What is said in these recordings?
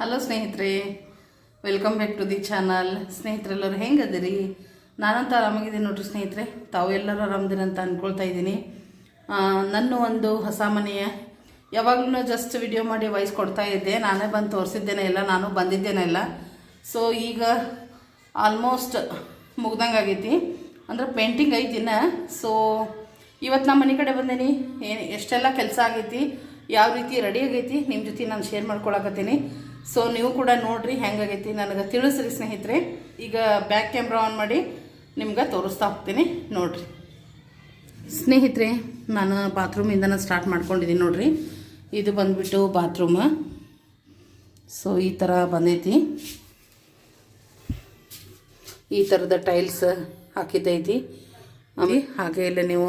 Hello ಸ್ನೇಹಿತರೆ. Welcome back to the channel ಸ್ನೇಹಿತರೆಲ್ಲರೂ ಹೆಂಗದಿರಿ? ನಾನಂತ ಆರಾಮಾಗಿದ್ದೀನಿ ನೋಡ್ರಿ ಸ್ನೇಹಿತರೆ. ತಾವು ಎಲ್ಲರೂ ಆರಾಮದಿರಿ ಅಂತ ಅಂದ್ಕೊಳ್ತಾ ಇದ್ದೀನಿ. ನನ್ನ ಒಂದು ಹೊಸ ಮನೆಯ ಯಾವಾಗಲೂ ಜಸ್ಟ್ ವಿಡಿಯೋ ಮಾಡಿ ವಾಯ್ಸ್ ಕೊಡ್ತಾ ಇದ್ದೆ. ನಾನೇ ಬಂದು ತೋರಿಸಿದ್ದೇನೆ ಇಲ್ಲ, ನಾನು ಬಂದಿದ್ದೇನೆ ಇಲ್ಲ. ಸೊ ಈಗ ಆಲ್ಮೋಸ್ಟ್ ಮುಗ್ದಂಗೆ ಆಗೈತಿ. ಅಂದ್ರೆ ಪೇಂಟಿಂಗ್ ಐತಿನ ಸೊ ಇವತ್ತು ನಮ್ಮ ಮನೆ ಕಡೆ ಬಂದೇನಿ. ಏನು, ಎಷ್ಟೆಲ್ಲ ಕೆಲಸ ಆಗೈತಿ, ಯಾವ ರೀತಿ ರೆಡಿ ಆಗೈತಿ ನಿಮ್ಮ ಜೊತೆ ನಾನು ಶೇರ್ ಮಾಡ್ಕೊಳಕತ್ತೀನಿ. ಸೊ ನೀವು ಕೂಡ ನೋಡ್ರಿ ಹೆಂಗಾಗೈತಿ. ನನಗೆ ತಿಳಿಸ್ರಿ ಸ್ನೇಹಿತರೆ. ಈಗ ಬ್ಯಾಕ್ ಕ್ಯಾಮ್ರಾ ಆನ್ ಮಾಡಿ ನಿಮ್ಗೆ ತೋರಿಸ್ತಾ ಹೋಗ್ತೀನಿ. ನೋಡ್ರಿ. ಸ್ನೇಹಿತರೆ, ನಾನು ಬಾತ್ರೂಮಿಂದನ ಸ್ಟಾರ್ಟ್ ಮಾಡ್ಕೊಂಡಿದ್ದೀನಿ ನೋಡ್ರಿ. ಇದು ಬಂದ್ಬಿಟ್ಟು ಬಾತ್ರೂಮ್ ಸೊ ಈ ಥರ ಬಂದೈತಿ. ಈ ಥರದ ಟೈಲ್ಸ್ ಹಾಕಿದ್ದೈತಿ ಆಮೇಲೆ ಹಾಗೆ ಇಲ್ಲ ನೀವು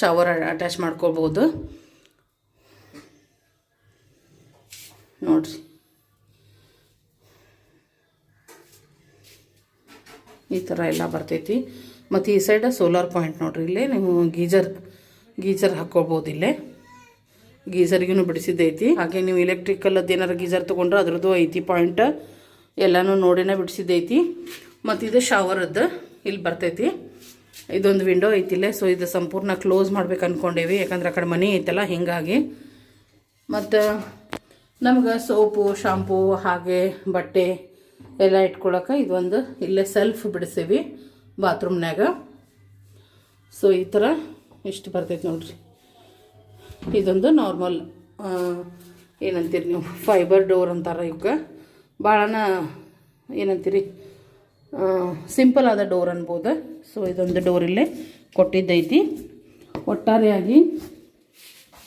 ಶವರ್ ಅಟ್ಯಾಚ್ ಮಾಡ್ಕೋಬೋದು. ನೋಡ್ರಿ. ಈ ಥರ ಎಲ್ಲ ಬರ್ತೈತಿ. ಮತ್ತು ಈ ಸೈಡ ಸೋಲಾರ್ ಪಾಯಿಂಟ್ ನೋಡ್ರಿ, ಇಲ್ಲೇ ನೀವು ಗೀಜರ್ ಗೀಜರ್ ಹಾಕ್ಕೋಬೋದು ಇಲ್ಲೇ. ಗೀಜರ್ಗೂ ಬಿಡಿಸಿದ್ದೈತಿ ಹಾಗೆ ನೀವು ಎಲೆಕ್ಟ್ರಿಕಲ್ ಏನಾರು ಗೀಜರ್ ತೊಗೊಂಡ್ರೆ ಅದ್ರದ್ದು ಐತಿ ಪಾಯಿಂಟ್ ಎಲ್ಲನೂ ನೋಡಿನೇ ಬಿಡಿಸಿದ್ದೈತಿ ಮತ್ತು ಇದು ಶವರದ್ದು ಇಲ್ಲಿ ಬರ್ತೈತಿ. ಇದೊಂದು ವಿಂಡೋ ಐತಿಲ್ಲೇ ಸೊ ಇದು ಸಂಪೂರ್ಣ ಕ್ಲೋಸ್ ಮಾಡ್ಬೇಕು ಅಂದ್ಕೊಂಡೇವಿ ಯಾಕಂದ್ರೆ ಆ ಕಡೆ ಮನೆ ಐತಲ್ಲ, ಹಿಂಗಾಗಿ. ಮತ್ತು ನಮ್ಗೆ ಸೋಪು ಶಾಂಪೂ ಹಾಗೆ ಬಟ್ಟೆ ಎಲ್ಲ ಇಟ್ಕೊಳಕ್ಕೆ ಇದೊಂದು ಇಲ್ಲೇ ಸೆಲ್ಫ್ ಬಿಡಿಸೀವಿ ಬಾತ್ರೂಮ್ನಾಗ ಸೊ ಈ ಥರ ಇಷ್ಟು ಬರ್ತೈತೆ ನೋಡ್ರಿ. ಇದೊಂದು ನಾರ್ಮಲ್ ಏನಂತೀರಿ ನೀವು? ಫೈಬರ್ ಡೋರ್ ಅಂತಾರೆ ಇವಕ್ಕೆ ಭಾಳನ ಏನಂತೀರಿ? ಸಿಂಪಲ್ ಆದ ಡೋರ್ ಅನ್ಬೋದು. ಸೊ ಇದೊಂದು ಡೋರ್ ಇಲ್ಲೇ ಕೊಟ್ಟಿದ್ದೈತಿ. ಒಟ್ಟಾರೆಯಾಗಿ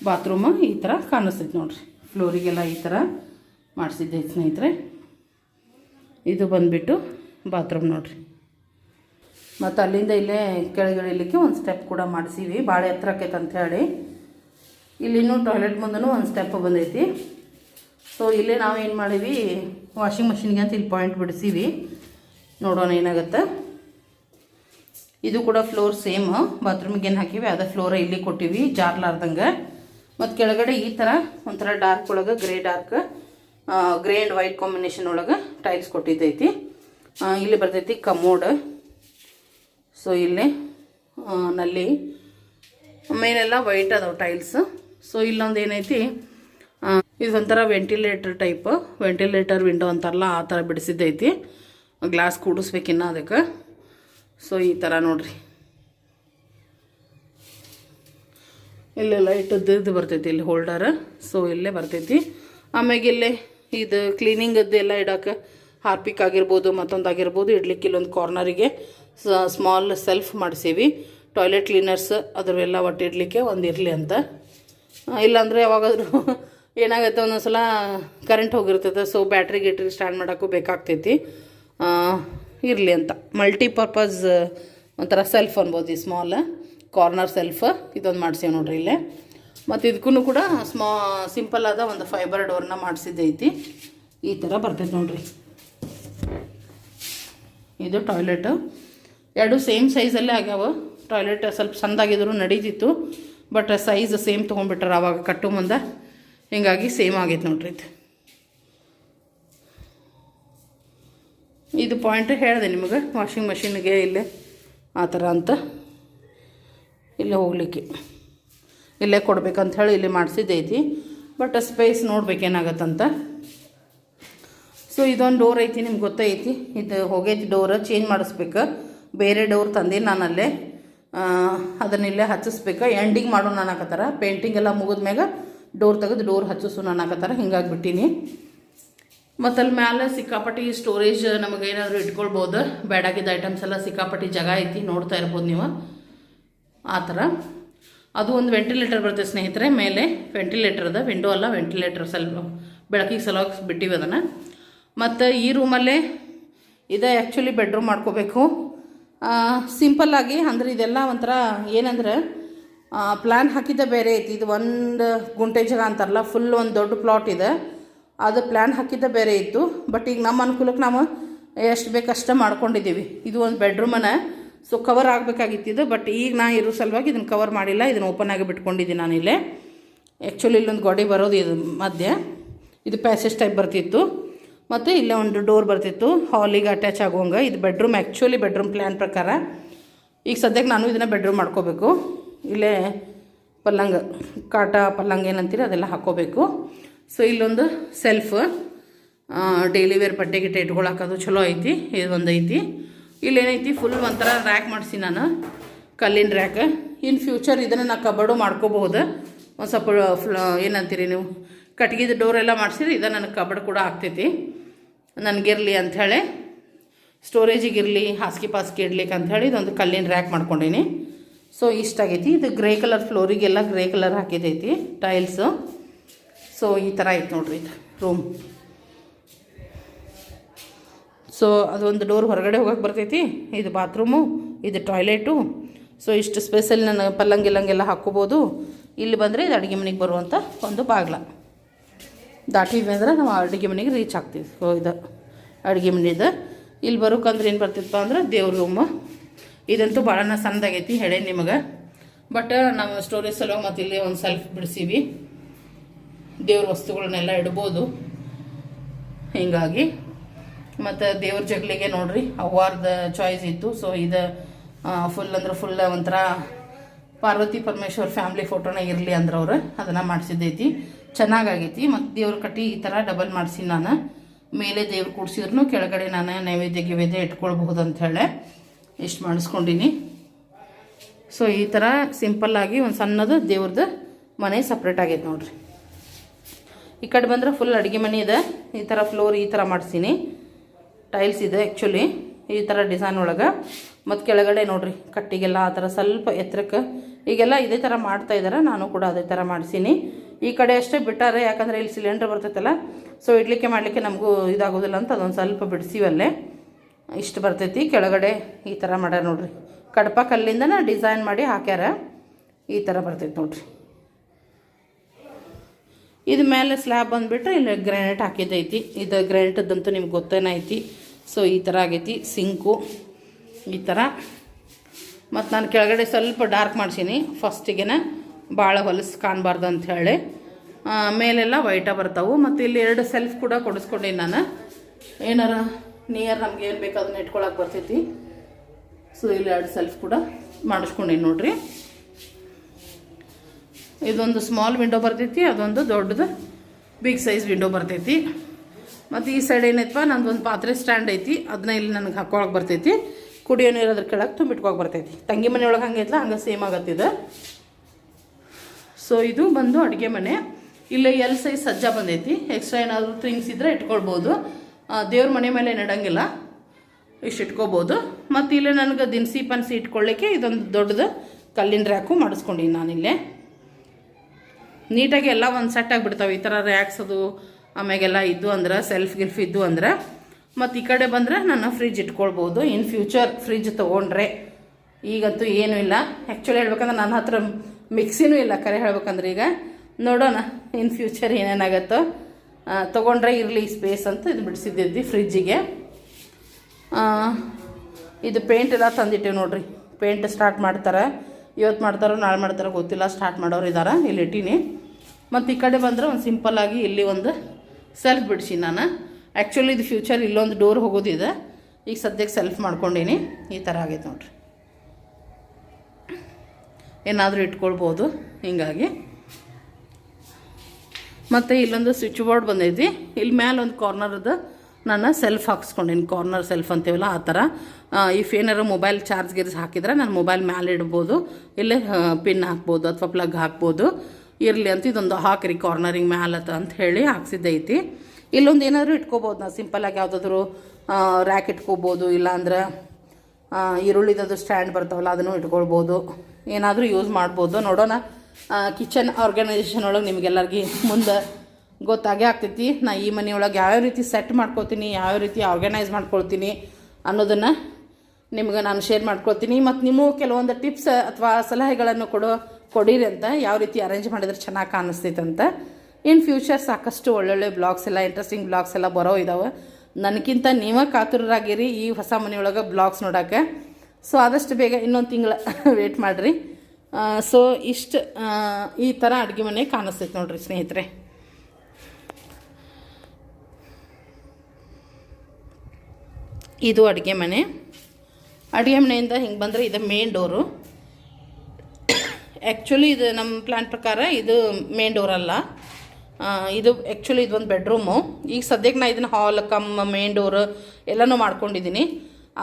ಬಾತ್ರೂಮ ಈ ಥರ ಕಾಣಿಸ್ತೈತೆ ನೋಡ್ರಿ. ಫ್ಲೋರಿಗೆಲ್ಲ ಈ ಥರ ಮಾಡಿಸಿದ್ದೈತೆ ಸ್ನೇಹಿತರೆ. ಇದು ಬಂದುಬಿಟ್ಟು ಬಾತ್ರೂಮ್ ನೋಡ್ರಿ. ಮತ್ತು ಅಲ್ಲಿಂದ ಇಲ್ಲೇ ಕೆಳಗಿಳಿಲಿಕ್ಕೆ ಒಂದು ಸ್ಟೆಪ್ ಕೂಡ ಮಾಡಿಸೀವಿ. ಭಾಳ ಎತ್ತರ ಆಕೈತೆ ಅಂಥೇಳಿ ಇಲ್ಲಿನೂ ಟಾಯ್ಲೆಟ್ ಮುಂದೂ ಒಂದು ಸ್ಟೆಪ್ ಬಂದೈತಿ. ಸೊ ಇಲ್ಲೇ ನಾವು ಏನು ಮಾಡೀವಿ? ವಾಷಿಂಗ್ ಮಷಿನ್ಗೆ ಅಂತ ಇಲ್ಲಿ ಪಾಯಿಂಟ್ ಬಿಡಿಸೀವಿ. ನೋಡೋಣ ಏನಾಗುತ್ತೆ. ಇದು ಕೂಡ ಫ್ಲೋರ್ ಸೇಮ್ ಬಾತ್ರೂಮಿಗೆ ಏನು ಹಾಕೀವಿ? ಅದೇ ಫ್ಲೋರ ಇಲ್ಲಿ ಕೊಟ್ಟಿವಿ. ಜಾರ್ಲಾರ್ದಂಗೆ. ಮತ್ತು ಕೆಳಗಡೆ ಈ ಥರ ಒಂಥರ ಡಾರ್ಕ್ ಒಳಗೆ grey dark grey and white combination ಒಳಗೆ ಟೈಲ್ಸ್ ಕೊಟ್ಟಿದ್ದೈತಿ. ಇಲ್ಲಿ ಬರ್ತೈತಿ ಕಮೋಡ್. ಸೊ ಇಲ್ಲಿ ನಲ್ಲಿ ಮೇಲೆಲ್ಲ ವೈಟ್ ಅದಾವೆ ಟೈಲ್ಸ್ ಸೊ ಇಲ್ಲೊಂದು ಏನೈತಿ ಇದೊಂಥರ ವೆಂಟಿಲೇಟರ್ ಟೈಪ್ ವೆಂಟಿಲೇಟರ್ ವಿಂಡೋ ಅಂತಾರಲ್ಲ, ಆ ಥರ ಬಿಡಿಸಿದ್ದೈತಿ. ಗ್ಲಾಸ್ ಕೂಡಿಸ್ಬೇಕಿನ್ನ ಅದಕ್ಕೆ. ಸೊ ಈ ಥರ ನೋಡ್ರಿ. ಇಲ್ಲಿ ಲೈಟ್ ಇದು ಬರ್ತೈತಿ, ಇಲ್ಲಿ ಹೋಲ್ಡರ್ ಸೊ ಇಲ್ಲೇ ಬರ್ತೈತಿ. ಆಮ್ಯಾಗ ಇಲ್ಲೇ ಇದು ಕ್ಲೀನಿಂಗದ್ದು ಎಲ್ಲ ಇಡಕ್ಕೆ ಹಾರ್ಪಿಕ್ ಆಗಿರ್ಬೋದು, ಮತ್ತೊಂದು ಆಗಿರ್ಬೋದು, ಇಡ್ಲಿಕ್ಕೆ ಇಲ್ಲೊಂದು ಕಾರ್ನರಿಗೆ ಸ್ಮಾಲ್ ಸೆಲ್ಫ್ ಮಾಡಿಸೀವಿ. ಟಾಯ್ಲೆಟ್ ಕ್ಲೀನರ್ಸ್ ಅದರವೆಲ್ಲ ಒಟ್ಟು ಇಡಲಿಕ್ಕೆ ಒಂದು ಇರಲಿ ಅಂತ. ಇಲ್ಲಾಂದರೆ ಯಾವಾಗಾದರೂ ಏನಾಗುತ್ತೆ ಒಂದೊಂದು ಸಲ ಕರೆಂಟ್ ಹೋಗಿರ್ತದೆ ಸೊ ಬ್ಯಾಟ್ರಿ ಗಿಟ್ರಿ ಸ್ಟ್ಯಾಂಡ್ ಮಾಡೋಕ್ಕೂ ಬೇಕಾಗ್ತೈತಿ. ಇರಲಿ ಅಂತ. ಮಲ್ಟಿಪರ್ಪಸ್ ಒಂಥರ ಸೆಲ್ಫ್ ಅನ್ಬೋದು ಈ ಸ್ಮಾಲ್ ಕಾರ್ನರ್ ಸೆಲ್ಫ್ ಇದೊಂದು ಮಾಡ್ಸೀವಿ ನೋಡ್ರಿ ಇಲ್ಲೇ. ಮತ್ತು ಇದಕ್ಕೂ ಕೂಡ ಸ್ಮಾ, ಸಿಂಪಲ್ ಆದ ಒಂದು ಫೈಬರ್ ಡೋರ್ನ ಮಾಡಿಸಿದ್ದೈತಿ. ಈ ಥರ ಬರ್ತೈತೆ ನೋಡ್ರಿ. ಇದು ಟಾಯ್ಲೆಟು ಎರಡು ಸೇಮ್ ಸೈಜಲ್ಲೇ ಆಗ್ಯಾವ. ಟಾಯ್ಲೆಟ್ ಸ್ವಲ್ಪ ಸಂದಾಗಿದ್ರು ನಡೀತಿತ್ತು. ಬಟ್ ಸೈಜ್ ಸೇಮ್ ತೊಗೊಂಡ್ಬಿಟ್ರೆ ಅವಾಗ ಕಟ್ಟು ಮುಂದೆ. ಹೀಗಾಗಿ ಸೇಮ್ ಆಗೈತೆ ನೋಡ್ರಿ ಇದು. ಇದು ಪಾಯಿಂಟ್ ಹೇಳಿದೆ ನಿಮಗೆ. ವಾಷಿಂಗ್ ಮಷಿನ್ಗೆ ಇಲ್ಲೇ ಆ ಥರ ಅಂತ. ಇಲ್ಲೇ ಹೋಗಲಿಕ್ಕೆ. ಇಲ್ಲೇ ಕೊಡ್ಬೇಕಂತ ಹೇಳಿ ಇಲ್ಲಿ ಮಾಡಿಸಿದ್ದೈತಿ. ಬಟ್ ಸ್ಪೇಸ್ ನೋಡ್ಬೇಕೇನಾಗತ್ತಂತ? ಸೊ ಇದೊಂದು ಡೋರ್ ಐತಿ ನಿಮ್ಗೆ ಗೊತ್ತೈತಿ. ಇದು ಹೋಗೈತಿ ಡೋರ್ ಚೇಂಜ್ ಮಾಡಿಸ್ಬೇಕು. ಬೇರೆ ಡೋರ್ ತಂದೆ ನಾನು ಅಲ್ಲೇ ಆ, ಅದನ್ನ ಇಲ್ಲೇ ಹಚ್ಚಿಸ್ಬೇಕು. ಎಂಡಿಂಗ್ ಮಾಡೋಣ ಅನ್ನಕತ್ತಾರ ಪೇಂಟಿಂಗ್ ಎಲ್ಲ ಮುಗಿದ್ಮ್ಯಾಗ ಡೋರ್ ತೆಗೆದು ಡೋರ್ ಹಚ್ಚಿಸು ಅನ್ನಕತ್ತಾರ ಹಿಂಗಾಗಿ ಬಿಟ್ಟೀನಿ ಮತ್ತು ಅಲ್ಲಿ ಮ್ಯಾಲೆ ಸಿಕ್ಕಾಪಟ್ಟಿ ಸ್ಟೋರೇಜ್ ನಮಗೆ ಏನಾದರೂ ಇಟ್ಕೊಳ್ಬೋದು. ಬೇಡಾಗಿದ್ದ ಐಟಮ್ಸ್ ಎಲ್ಲ ಸಿಕ್ಕಾಪಟ್ಟಿ ಜಾಗ ಐತಿ ನೋಡ್ತಾ ಇರ್ಬೋದು ನೀವು. ಆ ಥರ ಅದು ಒಂದು ವೆಂಟಿಲೇಟರ್ ಬರುತ್ತೆ ಸ್ನೇಹಿತರೆ, ಮೇಲೆ ವೆಂಟಿಲೇಟರ್ ಅದ ವಿಂಡೋ ಅಲ್ಲ ವೆಂಟಿಲೇಟರ್ ಸ್ವಲ್ಪ ಬೆಳಕಿಗೆ ಸಲುವಾಗಿ ಬಿಟ್ಟಿವಿ ಅದನ್ನು. ಮತ್ತು ಈ ರೂಮಲ್ಲೇ ಇದೆ ಆ್ಯಕ್ಚುಲಿ ಬೆಡ್ರೂಮ್ ಮಾಡ್ಕೋಬೇಕು. ಸಿಂಪಲ್ಲಾಗಿ ಅಂದ್ರೆ ಇದೆಲ್ಲ ಒಂಥರ ಏನಂದ್ರೆ ಪ್ಲ್ಯಾನ್ ಹಾಕಿದ್ದೆ ಬೇರೆ ಐತಿ. ಇದು ಒಂದು ಗುಂಟೆ ಜಾಗ ಅಂತಾರಲ್ಲ ಫುಲ್ ಒಂದು ದೊಡ್ಡ ಪ್ಲಾಟ್ ಇದೆ. ಅದು ಪ್ಲ್ಯಾನ್ ಹಾಕಿದ್ದೆ ಬೇರೆ ಇತ್ತು. ಬಟ್ ಈಗ ನಮ್ಮ ಅನುಕೂಲಕ್ಕೆ ನಾವು ಎಷ್ಟು ಬೇಕಷ್ಟೇ ಮಾಡ್ಕೊಂಡಿದ್ದೀವಿ. ಇದು ಒಂದು ಬೆಡ್ರೂಮನ ಸೊ ಕವರ್ ಆಗಬೇಕಾಗಿತ್ತು ಇದು ಬಟ್ ಈಗ ನಾ ಇರೋ ಸಲುವಾಗಿ ಇದನ್ನು ಕವರ್ ಮಾಡಿಲ್ಲ, ಇದನ್ನು ಓಪನ್ ಆಗಿ ಬಿಟ್ಕೊಂಡಿದ್ದೀನಿ ನಾನು ಇಲ್ಲೇ. ಆ್ಯಕ್ಚುಲಿ ಇಲ್ಲೊಂದು ಗೋಡೆ ಬರೋದು ಇದು ಮಧ್ಯೆ. ಇದು ಪ್ಯಾಸೇಜ್ ಟೈಪ್ ಬರ್ತಿತ್ತು. ಮತ್ತು ಇಲ್ಲೇ ಒಂದು ಡೋರ್ ಬರ್ತಿತ್ತು ಹಾಲಿಗೆ ಅಟ್ಯಾಚ್ ಆಗುವಂಗೆ. ಇದು ಬೆಡ್ರೂಮ್ ಆ್ಯಕ್ಚುಲಿ ಬೆಡ್ರೂಮ್ ಪ್ಲ್ಯಾನ್ ಪ್ರಕಾರ. ಈಗ ಸದ್ಯಕ್ಕೆ ನಾನು ಇದನ್ನು ಬೆಡ್ರೂಮ್ ಮಾಡ್ಕೋಬೇಕು. ಇಲ್ಲೇ ಪಲ್ಲಂಗ, ಕಾಟ, ಪಲ್ಲಂಗ ಏನಂತೀರಿ ಅದೆಲ್ಲ ಹಾಕ್ಕೋಬೇಕು ಸೊ ಇಲ್ಲೊಂದು ಸೆಲ್ಫ್ ಡೈಲಿ ವೇರ್ ಬಟ್ಟೆ ಗಿಟ್ಟೆ ಇಟ್ಕೊಳಕ್ಕದು ಚಲೋ ಐತಿ, ಇದು ಒಂದು ಐತಿ. ಇಲ್ಲೇನೈತಿ ಫುಲ್ ಒಂಥರ ರ್ಯಾಕ್ ಮಾಡಿಸಿ ನಾನು, ಕಲ್ಲಿನ ರ್ಯಾಕ್ ಇನ್ ಫ್ಯೂಚರ್ ಇದನ್ನು ನಾ ಕಬಡು ಮಾಡ್ಕೋಬಹುದು. ಒಂದು ಸ್ವಲ್ಪ ಫ್ಲ ಏನಂತೀರಿ ನೀವು, ಕಟ್ಗಿದ ಡೋರ್ ಎಲ್ಲ ಮಾಡಿಸಿದ್ರೆ ಇದು ನನಗೆ ಕಬಡ್ ಕೂಡ ಆಗ್ತೈತಿ. ನನಗಿರಲಿ ಅಂಥೇಳಿ ಸ್ಟೋರೇಜಿಗಿರಲಿ ಹಾಸಿಗೆ ಪಾಸಿಗೆ ಇಡ್ಲಿಕ್ಕೆ ಅಂಥೇಳಿ ಇದೊಂದು ಕಲ್ಲಿನ ರ್ಯಾಕ್ ಮಾಡ್ಕೊಂಡೀನಿ. ಸೊ ಇಷ್ಟ ಆಗೈತಿ. ಇದು ಗ್ರೇ ಕಲರ್ ಫ್ಲೋರಿಗೆಲ್ಲ ಗ್ರೇ ಕಲರ್ ಹಾಕಿದೈತಿ ಟೈಲ್ಸು ಸೊ ಈ ಥರ ಐತೆ ನೋಡ್ರಿ ರೂಮ್ ಸೊ ಅದೊಂದು ಡೋರ್ ಹೊರಗಡೆ ಹೋಗಕ್ಕೆ ಬರ್ತೈತಿ. ಇದು ಬಾತ್ರೂಮು ಇದು ಟಾಯ್ಲೆಟು ಸೊ ಇಷ್ಟು ಸ್ಪೇಸಲ್ಲಿ ನಾನು ಪಲ್ಲಂಗ್ ಗಿಲ್ಲಂಗೆಲ್ಲ ಹಾಕ್ಕೋಬೋದು. ಇಲ್ಲಿ ಬಂದರೆ ಇದು ಅಡುಗೆ ಮನೆಗೆ ಬರುವಂಥ ಒಂದು ಬಾಗ್ಲ. ದಾಟಿದ್ವಿ ಅಂದ್ರೆ ನಾವು ಅಡುಗೆ ಮನೆಗೆ ರೀಚ್ ಆಗ್ತೀವಿ. ಸೊ ಇದು ಅಡುಗೆ ಮನೆದು. ಇಲ್ಲಿ ಬರೋಕಂದ್ರೆ ಏನು ಬರ್ತಿತ್ತಪ್ಪ ಅಂದ್ರೆ ದೇವ್ರ ರೂಮ್ ಇದಂತೂ ಭಾಳನ ಸಣ್ಣದಾಗೈತಿ ಹೇಳಿ ನಿಮಗೆ. ಬಟ್ ನಾವು ಸ್ಟೋರೇಜ್ ಸಲುವಾಗಿ ಮತ್ತು ಇಲ್ಲಿ ಒಂದು ಸೆಲ್ಫ್ ಬಿಡಿಸೀವಿ. ದೇವ್ರ ವಸ್ತುಗಳನ್ನೆಲ್ಲ ಇಡ್ಬೋದು. ಹೀಗಾಗಿ ಮತ್ತು ದೇವ್ರ ಜಗ್ಲಿಗೆ ನೋಡ್ರಿ ಅವಾರ್ದ ಚಾಯ್ಸ್ ಇತ್ತು. ಸೊ ಇದು ಫುಲ್ ಅಂದ್ರೆ ಫುಲ್ ಒಂಥರ ಪಾರ್ವತಿ ಪರಮೇಶ್ವರ್ ಫ್ಯಾಮ್ಲಿ ಫೋಟೋನ ಇರಲಿ ಅಂದ್ರೆ ಅವ್ರು ಅದನ್ನು ಮಾಡಿಸಿದ್ದೈತಿ. ಚೆನ್ನಾಗಾಗೈತಿ. ಮತ್ತು ದೇವ್ರ ಕಟ್ಟಿ ಈ ಥರ ಡಬಲ್ ಮಾಡಿಸಿ ನಾನು. ಮೇಲೆ ದೇವ್ರು ಕೂಡ್ಸಿದ್ರು ಕೆಳಗಡೆ ನಾನು ನೈವೇದ್ಯ ಗಿವೇದ್ಯ ಇಟ್ಕೊಳ್ಬಹುದು ಅಂತ ಹೇಳಿ ಇಷ್ಟು ಮಾಡಿಸ್ಕೊಂಡಿನಿ. ಸೊ ಈ ಥರ ಸಿಂಪಲ್ಲಾಗಿ ಒಂದು ಸಣ್ಣದು ದೇವ್ರದ್ದು ಮನೆ ಸಪ್ರೇಟ್ ಆಗೈತೆ ನೋಡ್ರಿ. ಈ ಕಡೆ ಬಂದ್ರೆ ಫುಲ್ ಅಡುಗೆ ಮನೆ ಇದೆ. ಈ ಥರ ಫ್ಲೋರ್ ಈ ಥರ ಮಾಡಿಸೀನಿ. ಟೈಲ್ಸ್ ಇದೆ ಆ್ಯಕ್ಚುಲಿ ಈ ಥರ ಡಿಸೈನ್ ಒಳಗೆ. ಮತ್ತು ಕೆಳಗಡೆ ನೋಡಿರಿ, ಕಟ್ಟಿಗೆಲ್ಲ ಆ ಥರ ಸ್ವಲ್ಪ ಎತ್ತರಕ್ಕೆ. ಈಗೆಲ್ಲ ಇದೇ ಥರ ಮಾಡ್ತಾ ಇದ್ದಾರೆ ನಾನು ಕೂಡ ಅದೇ ಥರ ಮಾಡಿಸೀನಿ. ಈ ಕಡೆ ಅಷ್ಟೇ ಬಿಟ್ಟಾರೆ, ಯಾಕಂದರೆ ಇಲ್ಲಿ ಸಿಲಿಂಡರ್ ಬರ್ತೈತಲ್ಲ, ಸೊ ಇಡ್ಲಿಕ್ಕೆ ಮಾಡಲಿಕ್ಕೆ ನಮಗೂ ಇದಾಗೋದಿಲ್ಲ ಅಂತ ಅದೊಂದು ಸ್ವಲ್ಪ ಬಿಡಿಸಿವಲ್ಲೇ ಇಷ್ಟು ಬರ್ತೈತಿ, ಕೆಳಗಡೆ ಈ ಥರ ಮಾಡ್ಯಾರ ನೋಡ್ರಿ. ಕಡಪ ಕಲ್ಲಿಂದನ ಡಿಸೈನ್ ಮಾಡಿ ಹಾಕ್ಯಾರ, ಈ ಥರ ಬರ್ತೈತೆ ನೋಡ್ರಿ. ಇದು ಮೇಲೆ ಸ್ಲ್ಯಾಬ್ ಬಂದುಬಿಟ್ರೆ ಇಲ್ಲಿ ಗ್ರಾನೈಟ್ ಹಾಕಿದ್ದೈತಿ. ಇದು ಗ್ರ್ಯಾನೆಟದ್ದಂತೂ ನಿಮ್ಗೆ ಗೊತ್ತೇನ ಐತಿ ಸೊ ಈ ಥರ ಆಗೈತಿ. ಸಿಂಕು ಈ ಥರ ಮತ್ತು ನಾನು ಕೆಳಗಡೆ ಸ್ವಲ್ಪ ಡಾರ್ಕ್ ಮಾಡ್ಸೀನಿ. ಫಸ್ಟಿಗೆನ ಭಾಳ ಹೊಲಸು ಕಾಣಬಾರ್ದು ಆ, ಮೇಲೆಲ್ಲ ವೈಟ ಬರ್ತಾವೆ. ಮತ್ತು ಇಲ್ಲಿ ಎರಡು ಸೆಲ್ಫ್ ಕೂಡ ಕೊಡಿಸ್ಕೊಂಡೀನಿ ನಾನು. ಏನಾರ ನಿಯರ್ ನಮ್ಗೆ ಏನು ಬೇಕು ಅದನ್ನ ಇಟ್ಕೊಳಕ್ಕೆ ಬರ್ತೈತಿ. ಸೊ ಇಲ್ಲಿ ಎರಡು ಸೆಲ್ಫ್ ಕೂಡ ಮಾಡಿಸ್ಕೊಂಡೀನಿ ನೋಡ್ರಿ. ಇದೊಂದು ಸ್ಮಾಲ್ ವಿಂಡೋ ಬರ್ತೈತಿ ಅದೊಂದು ದೊಡ್ಡದು ಬಿಗ್ ಸೈಜ್ ವಿಂಡೋ ಬರ್ತೈತಿ. ಮತ್ತು ಈ ಸೈಡ್ ಏನೈತಪ್ಪ ಒಂದು ಪಾತ್ರೆ ಸ್ಟ್ಯಾಂಡ್ ಐತಿ ಅದನ್ನ ಇಲ್ಲಿ ನನಗೆ ಹಾಕೊಳಕ್ಕೆ ಬರ್ತೈತಿ. ಕುಡಿಯೋ ನೀರು ಅದ್ರ ಕೆಳಗೆ ತುಂಬಿಟ್ಕೊಳಕ್ಕೆ ಬರ್ತೈತಿ. ತಂಗಿ ಮನೆ ಒಳಗೆ ಹಂಗೆ ಸೇಮ್ ಆಗತ್ತಿದೆ ಸೊ ಇದು ಬಂದು ಅಡುಗೆ ಮನೆ. ಇಲ್ಲ ಎಲ್ ಸೈಜ್ ಸಜ್ಜ ಬಂದೈತಿ. ಎಕ್ಸ್ಟ್ರಾ ಏನಾದರೂ ಥಿಂಗ್ಸ್ ಇದ್ದರೆ ಇಟ್ಕೊಳ್ಬೋದು. ದೇವ್ರ ಮನೆ ಮೇಲೆ ನೆಡಂಗಿಲ್ಲ. ಇಷ್ಟು ಇಟ್ಕೋಬೋದು. ಮತ್ತು ಇಲ್ಲೇ ನನಗೆ ದಿನಸಿ ಪನ್ಸಿ ಇಟ್ಕೊಳ್ಳಿಕ್ಕೆ ಇದೊಂದು ದೊಡ್ಡದು ಕಲ್ಲಿನ ರ್ಯಾಕು ಮಾಡಿಸ್ಕೊಂಡಿನಿ ನಾನಿಲ್ಲೇ. ನೀಟಾಗಿ ಎಲ್ಲ ಒಂದು ಸೆಟ್ ಆಗಿಬಿಡ್ತಾವೆ. ಈ ಥರ ರ್ಯಾಕ್ಸ್ ಅದು ಆಮ್ಯಾಗೆಲ್ಲ ಇದ್ದು ಅಂದ್ರೆ ಸೆಲ್ಫ್ ಗಿಲ್ಫ್ ಇದ್ದು ಅಂದ್ರೆ, ಮತ್ತು ಈ ಕಡೆ ಬಂದರೆ ನಾನು ಫ್ರಿಜ್ ಇಟ್ಕೊಳ್ಬೋದು. ಇನ್ ಫ್ಯೂಚರ್ ಫ್ರಿಜ್ ತೊಗೊಂಡ್ರೆ. ಈಗಂತೂ ಏನೂ ಇಲ್ಲ. ಆ್ಯಕ್ಚುಲಿ ಹೇಳ್ಬೇಕಂದ್ರೆ ನನ್ನ ಹತ್ರ ಮಿಕ್ಸಿನೂ ಇಲ್ಲ ಕರೆ ಹೇಳ್ಬೇಕಂದ್ರೆ ಈಗ. ನೋಡೋಣ ಇನ್ ಫ್ಯೂಚರ್ ಏನೇನಾಗತ್ತೋ. ತಗೊಂಡ್ರೆ ಇರಲಿ ಸ್ಪೇಸ್ ಅಂತ ಇದು ಬಿಡಿಸಿದ್ದಿದ್ದು ಫ್ರಿಜ್ಜಿಗೆ ಇದು ಪೇಂಟ್ ಎಲ್ಲ ತಂದಿಟ್ಟೇವೆ ನೋಡ್ರಿ. ಪೇಂಟ್ ಸ್ಟಾರ್ಟ್ ಮಾಡ್ತಾರೆ. ಇವತ್ತು ಮಾಡ್ತಾರೋ, ನಾಳೆ ಮಾಡ್ತಾರೋ ಗೊತ್ತಿಲ್ಲ. ಸ್ಟಾರ್ಟ್ ಮಾಡೋರು ಇದ್ದಾರೆ ಇಲ್ಲಿ ಇಟ್ಟೀನಿ. ಮತ್ತು ಈ ಕಡೆ ಬಂದರೆ ಒಂದು ಸಿಂಪಲ್ಲಾಗಿ ಇಲ್ಲಿ ಒಂದು ಸೆಲ್ಫ್ ಬಿಡಿಸಿ ನಾನು. ಆ್ಯಕ್ಚುಲಿ ಇದು ಫ್ಯೂಚರ್ ಇಲ್ಲೊಂದು ಡೋರ್ ಹೋಗೋದಿದೆ. ಈಗ ಸದ್ಯಕ್ಕೆ ಸೆಲ್ಫ್ ಮಾಡ್ಕೊಂಡೀನಿ. ಈ ಥರ ಆಗೈತೆ ನೋಡ್ರಿ. ಏನಾದರೂ ಇಟ್ಕೊಳ್ಬೋದು. ಹೀಗಾಗಿ. ಮತ್ತು ಇಲ್ಲೊಂದು ಸ್ವಿಚ್ ಬೋರ್ಡ್ ಬಂದೈತಿ. ಇಲ್ಲಿ ಮೇಲೆ ಒಂದು ಕಾರ್ನರ್ದ ನಾನು ಸೆಲ್ಫ್ ಹಾಕ್ಸ್ಕೊಂಡೀನಿ. ಕಾರ್ನರ್ ಸೆಲ್ಫ್ ಅಂತೀವಲ್ಲ, ಆ ಥರ ಇಫ್ ಏನಾರು ಮೊಬೈಲ್ ಚಾರ್ಜ್ ಗಿರ್ಸ್ ಹಾಕಿದ್ರೆ ನಾನು ಮೊಬೈಲ್ ಮ್ಯಾಲೆ ಇಡ್ಬೋದು. ಇಲ್ಲೇ ಪಿನ್ ಹಾಕ್ಬೋದು ಅಥವಾ ಪ್ಲಗ್ ಹಾಕ್ಬೋದು. ಇರಲಿ ಅಂತ ಇದೊಂದು ಹಾಕ್ರಿ ಕಾರ್ನರಿಂಗ್ ಮ್ಯಾಲತ್ತ ಅಂತ ಹೇಳಿ ಹಾಕ್ಸಿದ್ದೈತಿ. ಇಲ್ಲೊಂದು ಏನಾದರೂ ಇಟ್ಕೋಬೋದು ನಾವು ಸಿಂಪಲಾಗಿ ಯಾವುದಾದ್ರೂ ರ್ಯಾಕ್ ಇಟ್ಕೋಬೋದು, ಇಲ್ಲಾಂದ್ರೆ ಈರುಳ್ಳಿದದು ಸ್ಟ್ಯಾಂಡ್ ಬರ್ತಾವಲ್ಲ ಅದನ್ನು ಇಟ್ಕೊಳ್ಬೋದು. ಏನಾದರೂ ಯೂಸ್ ಮಾಡ್ಬೋದು. ನೋಡೋಣ ಕಿಚನ್ ಆರ್ಗನೈಸೇಷನ್ ಒಳಗೆ ನಿಮಗೆಲ್ಲರಿಗೆ ಮುಂದೆ ಗೊತ್ತಾಗೇ ಆಗ್ತೈತಿ. ನಾ ಈ ಮನೆಯೊಳಗೆ ಯಾವ್ಯಾವ ರೀತಿ ಸೆಟ್ ಮಾಡ್ಕೊತೀನಿ, ಯಾವ್ಯಾವ ರೀತಿ ಆರ್ಗನೈಸ್ ಮಾಡ್ಕೊಳ್ತೀನಿ ಅನ್ನೋದನ್ನು ನಿಮ್ಗೆ ನಾನು ಶೇರ್ ಮಾಡ್ಕೊಳ್ತೀನಿ. ಮತ್ತು ನಿಮ್ಮ ಕೆಲವೊಂದು ಟಿಪ್ಸ್ ಅಥವಾ ಸಲಹೆಗಳನ್ನು ಕೊಡೋ ಕೊಡಿರಿ ಅಂತ ಯಾವ ರೀತಿ ಅರೇಂಜ್ ಮಾಡಿದ್ರೆ ಚೆನ್ನಾಗಿ ಕಾಣಿಸ್ತೈತೆ ಅಂತ ಇನ್ ಫ್ಯೂಚರ್ ಸಾಕಷ್ಟು ಒಳ್ಳೊಳ್ಳೆ ಬ್ಲಾಗ್ಸ್ ಎಲ್ಲ ಇಂಟ್ರೆಸ್ಟಿಂಗ್ ಬ್ಲಾಗ್ಸ್ ಎಲ್ಲ ಬರೋ ಇದಾವೆ. ನನಗಿಂತ ನೀವೇ ಕಾತುರರಾಗಿರಿ ಈ ಹೊಸ ಮನೆಯೊಳಗೆ ಬ್ಲಾಗ್ಸ್ ನೋಡೋಕ್ಕೆ ಸೊ ಆದಷ್ಟು ಬೇಗ ಇನ್ನೊಂದು ತಿಂಗಳ ವೇಟ್ ಮಾಡಿರಿ. ಸೊ ಇಷ್ಟು ಈ ಥರ ಅಡುಗೆ ಮನೆ ಕಾಣಿಸ್ತೈತೆ ನೋಡಿರಿ ಸ್ನೇಹಿತರೆ. ಇದು ಅಡುಗೆ ಮನೆ. ಅಡುಗೆ ಮನೆಯಿಂದ ಹಿಂಗೆ ಬಂದರೆ ಇದು ಮೇನ್ ಡೋರು ಆ್ಯಕ್ಚುಲಿ ಇದು ನಮ್ಮ ಪ್ಲ್ಯಾನ್ ಪ್ರಕಾರ ಇದು ಮೇನ್ ಡೋರ್ ಅಲ್ಲ. ಇದು ಆ್ಯಕ್ಚುಲಿ ಇದೊಂದು ಬೆಡ್ರೂಮು ಈಗ ಸದ್ಯಕ್ಕೆ ನಾ ಇದನ್ನು ಹಾಲ್ ಕಮ್ ಮೇನ್ ಡೋರ್ ಎಲ್ಲನೂ ಮಾಡ್ಕೊಂಡಿದ್ದೀನಿ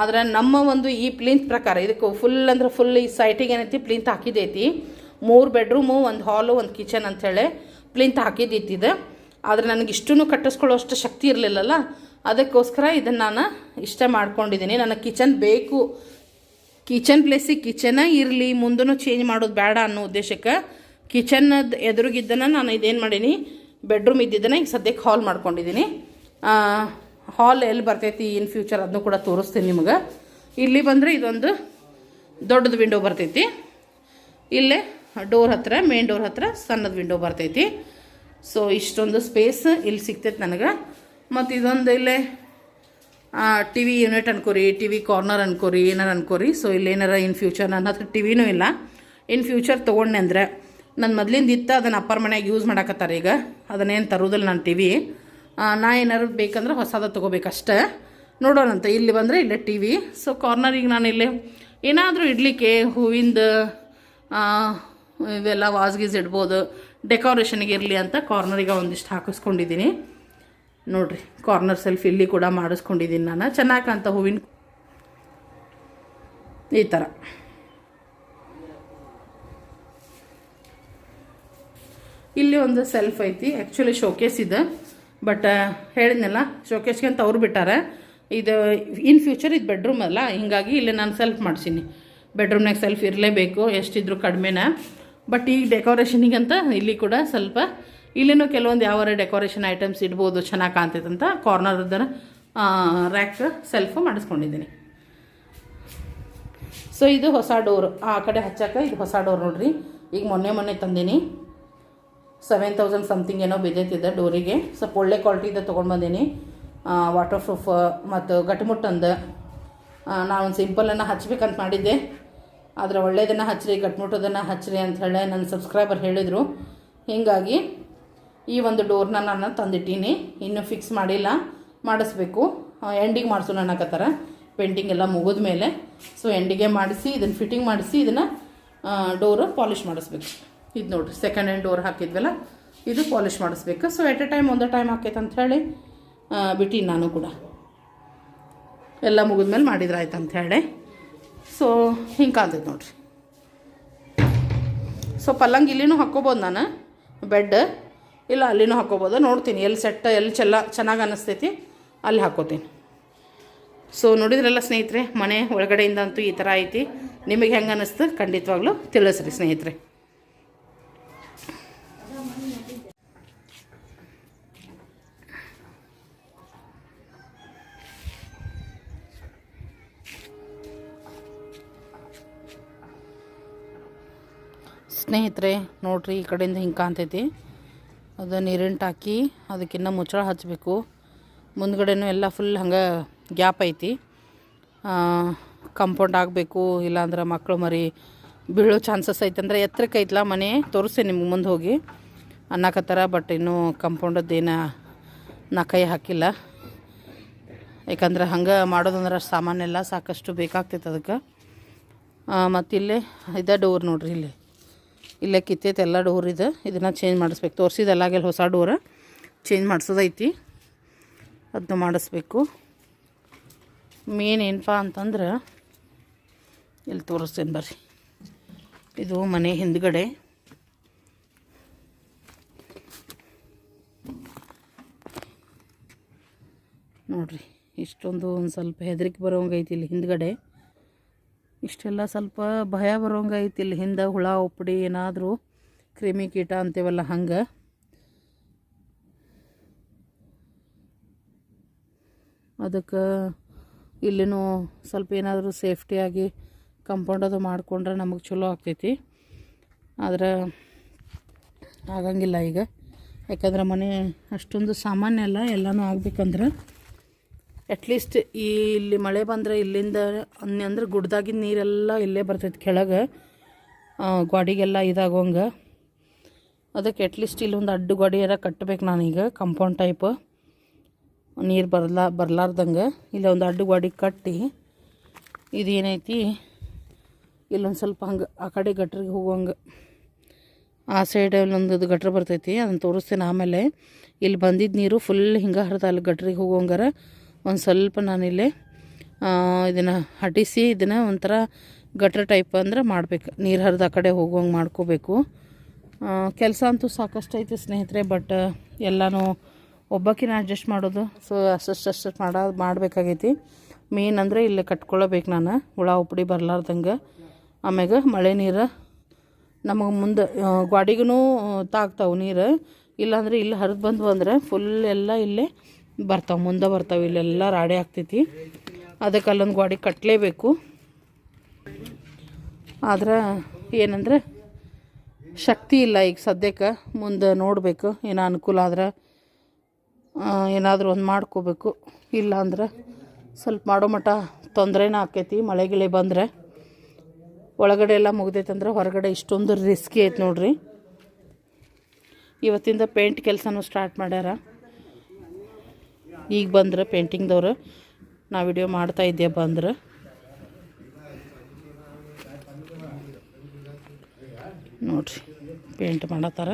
ಆದರೆ ನಮ್ಮ ಒಂದು ಈ ಪ್ಲಿಂತ್ ಪ್ರಕಾರ ಇದಕ್ಕೆ ಫುಲ್ ಅಂದ್ರೆ ಫುಲ್ ಈ ಸೈಟಿಗೆ ಏನೈತಿ ಪ್ಲಿಂತ್ ಹಾಕಿದೈತಿ. ಮೂರು ಬೆಡ್ರೂಮು ಒಂದು ಹಾಲು ಒಂದು ಕಿಚನ್ ಅಂಥೇಳಿ ಪ್ಲಿಂತ್ ಹಾಕಿದ್ದೈತಿದೆ ಆದರೆ ನನಗೆ ಇಷ್ಟೂ ಕಟ್ಟಿಸ್ಕೊಳ್ಳೋಷ್ಟು ಶಕ್ತಿ ಇರಲಿಲ್ಲಲ್ಲ. ಅದಕ್ಕೋಸ್ಕರ ಇದನ್ನು ನಾನು ಇಷ್ಟ ಮಾಡ್ಕೊಂಡಿದ್ದೀನಿ ನನಗೆ ಕಿಚನ್ ಬೇಕು ಕಿಚನ್ ಪ್ಲೇಸಿಗೆ ಕಿಚನ ಇರಲಿ ಮುಂದೂ ಚೇಂಜ್ ಮಾಡೋದು ಬೇಡ ಅನ್ನೋ ಉದ್ದೇಶಕ್ಕೆ ಕಿಚನ್ ಎದುರುಗಿದ್ದನ ನಾನು ಇದೇನು ಮಾಡೀನಿ ಬೆಡ್ರೂಮ್ ಇದ್ದಿದ್ದನ್ನ ಈಗ ಸದ್ಯಕ್ಕೆ ಹಾಲ್ ಮಾಡ್ಕೊಂಡಿದ್ದೀನಿ ಹಾಲ್ ಎಲ್ಲಿ ಬರ್ತೈತಿ ಇನ್ ಫ್ಯೂಚರ್ ಅದನ್ನು ಕೂಡ ತೋರಿಸ್ತೀನಿ ನಿಮಗೆ. ಇಲ್ಲಿ ಬಂದರೆ ಇದೊಂದು ದೊಡ್ಡದು ವಿಂಡೋ ಬರ್ತೈತಿ. ಇಲ್ಲೇ ಡೋರ್ ಹತ್ತಿರ ಮೇನ್ ಡೋರ್ ಹತ್ತಿರ ಸಣ್ಣದ ವಿಂಡೋ ಬರ್ತೈತಿ. ಸೊ ಇಷ್ಟೊಂದು ಸ್ಪೇಸ್ ಇಲ್ಲಿ ಸಿಗ್ತೈತೆ ನನಗೆ. ಮತ್ತು ಇದೊಂದು ಇಲ್ಲೇ ಟಿ ವಿ ಯೂನಿಟ್ ಅನ್ಕೋರಿ ಟಿ ವಿ ಕಾರ್ನರ್ ಅನ್ಕೋರಿ, ಏನಾರು ಅನ್ಕೋರಿ. ಸೊ ಇಲ್ಲೇನಾರ ಇನ್ ಫ್ಯೂಚರ್ ನನ್ನ ಹತ್ರ ಟಿ ವಿನೂ ಇಲ್ಲ. ಇನ್ ಫ್ಯೂಚರ್ ತೊಗೊಂಡೆ ಅಂದರೆ ನನ್ನ ಮೊದಲಿಂದ ಇತ್ತು ಅದನ್ನು ಅಪ್ಪರ್ ಮನೆಯಾಗ ಯೂಸ್ ಮಾಡಾಕತ್ತಾರೆ ಈಗ. ಅದನ್ನೇನು ತರೋದಿಲ್ಲ ನಾನು ಟಿ ವಿ ನಾ ಏನಾರು ಬೇಕಂದ್ರೆ ಹೊಸದ ತೊಗೋಬೇಕಷ್ಟೆ ನೋಡೋಣಂತ, ಇಲ್ಲಿ ಬಂದರೆ ಇಲ್ಲೇ ಟಿ ವಿ ಸೊ ಕಾರ್ನರಿಗೆ ನಾನು ಇಲ್ಲಿ ಏನಾದರೂ ಇಡಲಿಕ್ಕೆ ಹೂವಿಂದ ಇವೆಲ್ಲ ವಾಸ್ಗೀಸ್ ಇಡ್ಬೋದು ಡೆಕೋರೇಷನ್ಗೆ ಇರಲಿ ಅಂತ ಕಾರ್ನರಿಗೆ ಒಂದಿಷ್ಟು ಹಾಕಿಸ್ಕೊಂಡಿದ್ದೀನಿ. ನೋಡ್ರಿ ಕಾರ್ನರ್ ಸೆಲ್ಫ್ ಇಲ್ಲಿ ಕೂಡ ಮಾಡಿಸ್ಕೊಂಡಿದ್ದೀನಿ ನಾನು. ಚೆನ್ನಾಗಿ ಕಾಣ್ತ ಹೂವಿನ ಈ ಥರ ಇಲ್ಲಿ ಒಂದು ಸೆಲ್ಫ್ ಐತಿ ಆ್ಯಕ್ಚುಲಿ ಶೋಕೇಸ್ ಇದೆ. ಬಟ್ ಹೇಳಿದ್ನಲ್ಲ ಶೋಕೇಸ್ಗೆ ಅಂತ ಅವ್ರು ಬಿಟ್ಟಾರೆ. ಇದು ಇನ್ ಫ್ಯೂಚರ್ ಇದು ಬೆಡ್ರೂಮ್ ಅಲ್ಲ, ಹಿಂಗಾಗಿ ಇಲ್ಲಿ ನಾನು ಸೆಲ್ಫ್ ಮಾಡ್ಸೀನಿ. ಬೆಡ್ರೂಮ್ನಾಗ ಸೆಲ್ಫ್ ಇರಲೇಬೇಕು, ಎಷ್ಟಿದ್ರು ಕಡಿಮೆನ. ಬಟ್ ಈಗ ಅಂತ ಇಲ್ಲಿ ಕೂಡ ಸ್ವಲ್ಪ ಇಲ್ಲಿನೂ ಕೆಲವೊಂದು ಯಾವ ಡೆಕೋರೇಷನ್ ಐಟಮ್ಸ್ ಇಡ್ಬೋದು, ಚೆನ್ನಾಗಿ ಕಾಣ್ತೈತೆ ಅಂತ ಅದರ ರ್ಯಾಕ್ ಸೆಲ್ಫ್ ಮಾಡಿಸ್ಕೊಂಡಿದ್ದೀನಿ. ಸೊ ಇದು ಹೊಸ ಡೋರ್ ಆ ಕಡೆ ಹಚ್ಚಕ್ಕೆ ಇದು ಹೊಸ ಡೋರ್ ನೋಡ್ರಿ. ಈಗ ಮೊನ್ನೆ ಮೊನ್ನೆ ತಂದೀನಿ. ಸೆವೆನ್ ತೌಸಂಡ್ ಸಮಥಿಂಗ್ ಏನೋ ಬಿದ್ದೈತಿದ್ದೆ ಡೋರಿಗೆ. ಸ್ವಲ್ಪ ಒಳ್ಳೆ ಕ್ವಾಲಿಟಿದ ತೊಗೊಂಡು ಬಂದೀನಿ. ವಾಟರ್ ಪ್ರೂಫ್ ಮತ್ತು ಗಟ್ಮುಟ್ಟಂದು ನಾನು ಒಂದು ಸಿಂಪಲನ್ನು ಹಚ್ಬೇಕಂತ ಮಾಡಿದ್ದೆ. ಆದರೆ ಒಳ್ಳೆಯದನ್ನು ಹಚ್ಚಿರಿ ಗಟ್ಮುಟ್ಟದನ್ನು ಹಚ್ಚಿರಿ ಅಂತ ಹೇಳಿ ನನ್ನ ಸಬ್ಸ್ಕ್ರೈಬರ್ ಹೇಳಿದರು. ಹೀಗಾಗಿ ಈ ಒಂದು ಡೋರ್ನ ನಾನು ತಂದಿಟ್ಟೀನಿ. ಇನ್ನೂ ಫಿಕ್ಸ್ ಮಾಡಿಲ್ಲ. ಮಾಡಿಸ್ಬೇಕು. ಎಂಡಿಗೆ ಮಾಡಿಸೋಣ ಅನ್ನಕತ್ತಾರ. ಪೇಂಟಿಂಗ್ ಎಲ್ಲ ಮುಗಿದ ಮೇಲೆ ಸೊ ಎಂಡಿಗೆ ಮಾಡಿಸಿ, ಇದನ್ನು ಫಿಟ್ಟಿಂಗ್ ಮಾಡಿಸಿ, ಇದನ್ನು ಡೋರು ಪಾಲಿಷ್ ಮಾಡಿಸ್ಬೇಕು. ಇದು ನೋಡಿರಿ ಸೆಕೆಂಡ್ ಹ್ಯಾಂಡ್ ಡೋರ್ ಹಾಕಿದ್ವಲ್ಲ? ಇದು ಪಾಲಿಷ್ ಮಾಡಿಸ್ಬೇಕು. ಸೊ ಎಟ್ ಎ ಟೈಮ್ ಒಂದು ಟೈಮ್ ಹಾಕೈತೆ ಹೇಳಿ ಬಿಟ್ಟು ನಾನು ಕೂಡ. ಎಲ್ಲ ಮುಗಿದ್ಮೇಲೆ ಮಾಡಿದ್ರೆ ಆಯ್ತು ಹೇಳಿ. ಸೊ ಹಿಂಗೆ ಕಾಣ್ತೈತೆ ನೋಡಿರಿ. ಸೊ ಪಲ್ಲಂಗ್ ಇಲ್ಲಿನೂ ಹಾಕ್ಕೋಬೋದು ನಾನು. ಬೆಡ್ ಇಲ್ಲ, ಅಲ್ಲಿನೂ ಹಾಕ್ಕೋಬೋದು ನೋಡ್ತೀನಿ, ಎಲ್ಲಿ ಸೆಟ್ ಎಲ್ಲಿ ಚೆಲ್ಲ, ಚೆನ್ನಾಗಿ ಅನ್ನಿಸ್ತೈತಿ ಅಲ್ಲಿ ಹಾಕ್ಕೋತೀನಿ ಸೊ ನೋಡಿದ್ರಲ್ಲ ಸ್ನೇಹಿತರೆ, ಮನೆ ಒಳಗಡೆಯಿಂದ ಅಂತೂ ಈ ಥರ ಐತಿ. ನಿಮಗೆ ಹೆಂಗೆ ಅನ್ನಿಸ್ತು ಖಂಡಿತವಾಗ್ಲೂ ತಿಳಿಸ್ರಿ ಸ್ನೇಹಿತರೆ. ಸ್ನೇಹಿತರೆ, ನೋಡ್ರಿ, ಈ ಕಡೆಯಿಂದ ಹಿಂಗೆ ಕಾಣ್ತೈತಿ. ಅದು ನೀರಿಂಟು ಹಾಕಿ ಅದಕ್ಕಿನ್ನ ಮುಚ್ಚಳ ಹಚ್ಚಬೇಕು ಮುಂದ್ಗಡೆನೂ ಎಲ್ಲ ಫುಲ್ ಹಂಗೆ ಗ್ಯಾಪ್ ಐತಿ. ಕಂಪೌಂಡ್ ಆಗಬೇಕು, ಇಲ್ಲಾಂದ್ರೆ ಮಕ್ಕಳು ಮರಿ ಬೀಳೋ ಚಾನ್ಸಸ್ ಐತಂದ್ರೆ ಎತ್ತರಕ್ಕೆ ಐತಲ್ಲ ಮನೆ ತೋರಿಸಿ ನಿಮ್ಗೆ ಮುಂದೆ ಹೋಗಿ. ಅನ್ನಕತ್ತಾರ ಬಟ್ ಇನ್ನೂ ಕಂಪೌಂಡದ್ದೇನು ನಾ ಕೈ ಹಾಕಿಲ್ಲ. ಯಾಕಂದ್ರೆ ಹಂಗೆ ಮಾಡೋದಂದ್ರೆ ಸಾಮಾನೆಲ್ಲ ಸಾಕಷ್ಟು ಬೇಕಾಗ್ತೈತೆ ಅದಕ್ಕೆ. ಮತ್ತಿಲ್ಲೇ, ಇದೇ ಡೋರ್ ನೋಡ್ರಿ ಇಲ್ಲಿ. ಇಲ್ಲೇ ಕಿತ್ತೈತೆ ಎಲ್ಲ ಡೋರ್ ಇದು. ಇದನ್ನು ಚೇಂಜ್ ಮಾಡಿಸ್ಬೇಕು. ತೋರಿಸಿದೆಲ್ಲ ಆಗೆಲ್ಲ ಹೊಸ ಡೋರ. ಚೇಂಜ್ ಮಾಡಿಸೋದೈತಿ. ಅದನ್ನ ಮಾಡಿಸ್ಬೇಕು. ಮೇನ್ ಏನಪ್ಪ ಅಂತಂದ್ರೆ, ಇಲ್ಲಿ ತೋರಿಸ್ತೇನೆ ಬರ್ರಿ. ಇದು ಮನೆ ಹಿಂದ್ಗಡೆ. ನೋಡ್ರಿ, ಇಷ್ಟೊಂದು ಒಂದು ಸ್ವಲ್ಪ ಹೆದರಿಕೆ ಬರೋಂಗೈತಿ ಇಲ್ಲಿ ಹಿಂದ್ಗಡೆ. ಇಷ್ಟೆಲ್ಲ ಸ್ವಲ್ಪ ಭಯ ಬರೋಂಗೆ ಐತಿ ಇಲ್ಲಿ. ಹಿಂದೆ ಹುಳ, ಉಪ್ಪಡಿ, ಏನಾದರೂ ಕ್ರಿಮಿ ಕೀಟ ಅಂತೀವಲ್ಲ ಹಂಗೆ. ಅದಕ್ಕೆ ಇಲ್ಲಿನೂ ಸ್ವಲ್ಪ ಏನಾದರೂ ಸೇಫ್ಟಿಯಾಗಿ ಕಂಪೌಂಡ್ ಅದು ಮಾಡಿಕೊಂಡ್ರೆ ನಮಗೆ ಚಲೋ ಆಗ್ತೈತಿ. ಆದ್ರೆ ಆಗಂಗಿಲ್ಲ ಈಗ. ಯಾಕಂದ್ರೆ ಮನೆ ಅಷ್ಟೊಂದು ಸಾಮಾನ್ಯ ಅಲ್ಲ, ಎಲ್ಲನೂ ಆಗ್ಬೇಕಂದ್ರೆ. ಅಟ್ಲೀಸ್ಟ್ ಈ ಇಲ್ಲಿ ಮಳೆ ಬಂದರೆ ಇಲ್ಲಿಂದ ಅಂದ್ರೆ ಗುಡ್ದಾಗಿನ ನೀರೆಲ್ಲ ಇಲ್ಲೇ ಬರ್ತೈತೆ ಕೆಳಗೆ. ಆ, ಗೋಡೆಗೆಲ್ಲ ಇದಾಗೋಂಗೆ. ಅದಕ್ಕೆ ಅಟ್ಲೀಸ್ಟ್ ಇಲ್ಲೊಂದು ಅಡ್ಡು ಗೋಡೆಯಾರ ಕಟ್ಟಬೇಕು ನಾನೀಗ ಕಂಪೌಂಡ್ ಟೈಪ್ ನೀರು ಬರಲ ಬರಲಾರ್ದಂಗೆ. ಇಲ್ಲ ಒಂದು ಅಡ್ಡ ಗಾಡಿ ಕಟ್ಟಿ ಇದೇನೈತಿ ಇಲ್ಲೊಂದು ಸ್ವಲ್ಪ ಹಂಗೆ ಆ ಕಡೆ ಗಟ್ರಿಗೆ ಹೋಗುವಂಗೆ ಆ ಸೈಡ್ ಒಂದು ಗಟ್ರ ಬರ್ತೈತಿ ಅದನ್ನು ತೋರಿಸ್ತೇನೆ ಆಮೇಲೆ. ಇಲ್ಲಿ ಬಂದಿದ್ದ ನೀರು ಫುಲ್ ಹಿಂಗೆ ಹರಿದ ಅಲ್ಲಿ ಗಟ್ರಿಗೆ ಹೋಗೋಂಗಾರ. ಒಂದು ಸ್ವಲ್ಪ ನಾನಿಲ್ಲಿ ಇದನ್ನು ಹಟಿಸಿ, ಇದನ್ನು ಒಂಥರ ಗಟ್ರ ಟೈಪ್ ಅಂದ್ರೆ ಮಾಡಬೇಕು. ನೀರು ಹರಿದ ಆ ಕಡೆ ಹೋಗುವಂಗೆ ಮಾಡ್ಕೋಬೇಕು. ಕೆಲಸ ಅಂತೂ ಸಾಕಷ್ಟು ಐತಿ ಸ್ನೇಹಿತರೆ ಬಟ್ ಎಲ್ಲನೂ ಒಬ್ಬಕ್ಕಿನ ಅಡ್ಜಸ್ಟ್ ಮಾಡೋದು ಸೊ ಅಷ್ಟಷ್ಟು ಅಷ್ಟು ಮಾಡೋ, ಮಾಡಬೇಕಾಗೈತಿ. ಮೇನ್ ಅಂದರೆ ಇಲ್ಲೇ ಕಟ್ಕೊಳ್ಳಬೇಕು ನಾನು, ಹುಳ ಉಪ್ಪಡಿ ಬರಲಾರ್ದಂಗೆ. ಆಮ್ಯಾಗ ಮಳೆ ನೀರು, ನಮಗೆ ಮುಂದೆ ಗ್ವಾಡಿಗೂ ತಾಗ್ತಾವೆ ನೀರು. ಇಲ್ಲಾಂದರೆ ಇಲ್ಲಿ ಹರಿದು ಬಂದ್ವು ಅಂದರೆ ಫುಲ್ ಎಲ್ಲ ಇಲ್ಲೇ ಬರ್ತಾವೆ, ಮುಂದೆ ಬರ್ತಾವೆ, ಇಲ್ಲೆಲ್ಲ ರಾಡಿ ಆಗ್ತೈತಿ. ಅದಕ್ಕೆ ಅಲ್ಲೊಂದು ಗಾಡಿ ಕಟ್ಟಲೇಬೇಕು ಆದ್ರೆ ಏನಂದ್ರೆ ಶಕ್ತಿ ಇಲ್ಲ ಈಗ ಸದ್ಯಕ್ಕೆ, ಮುಂದೆ ನೋಡಬೇಕು, ಏನೋ ಅನುಕೂಲ ಆದ್ರೆ ಏನಾದರೂ ಒಂದು ಮಾಡ್ಕೋಬೇಕು. ಇಲ್ಲ ಅಂದ್ರೆ ಸ್ವಲ್ಪ ಮಾಡೋ ಮಟ್ಟ ತೊಂದರೆನ ಆಕೈತಿ, ಮಳೆ ಗಿಳೆ ಬಂದರೆ. ಒಳಗಡೆ ಎಲ್ಲ ಮುಗ್ದೈತೆ ಅಂದ್ರೆ ಹೊರಗಡೆ ಇಷ್ಟೊಂದು ರಿಸ್ಕಿ ಐತೆ ನೋಡ್ರಿ. ಇವತ್ತಿಂದ ಪೇಂಟ್ ಕೆಲಸನೂ ಸ್ಟಾರ್ಟ್ ಮಾಡ್ಯಾರ. ಈಗ ಬಂದ್ರೆ ಪೇಂಟಿಂಗ್ದವ್ರು ನಾ ವಿಡಿಯೋ ಮಾಡ್ತಾ ಇದ್ದೆ ಬಂದ್ರೆ. ನೋಡ್ರಿ ಪೇಂಟ್ ಮಾಡತ್ತಾರ.